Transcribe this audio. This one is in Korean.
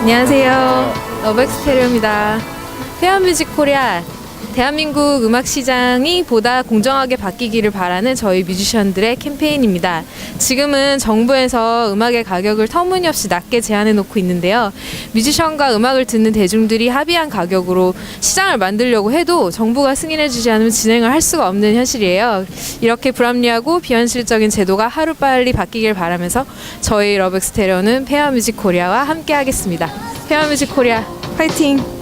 안녕하세요. 러브엑스테리오입니다. 페어뮤직 코리아. 대한민국 음악 시장이 보다 공정하게 바뀌기를 바라는 저희 뮤지션들의 캠페인입니다. 지금은 정부에서 음악의 가격을 터무니없이 낮게 제한해 놓고 있는데요. 뮤지션과 음악을 듣는 대중들이 합의한 가격으로 시장을 만들려고 해도 정부가 승인해 주지 않으면 진행을 할 수가 없는 현실이에요. 이렇게 불합리하고 비현실적인 제도가 하루빨리 바뀌길 바라면서 저희 러브엑스테리오는 페어뮤직 코리아와 함께 하겠습니다. 페어뮤직 코리아 파이팅!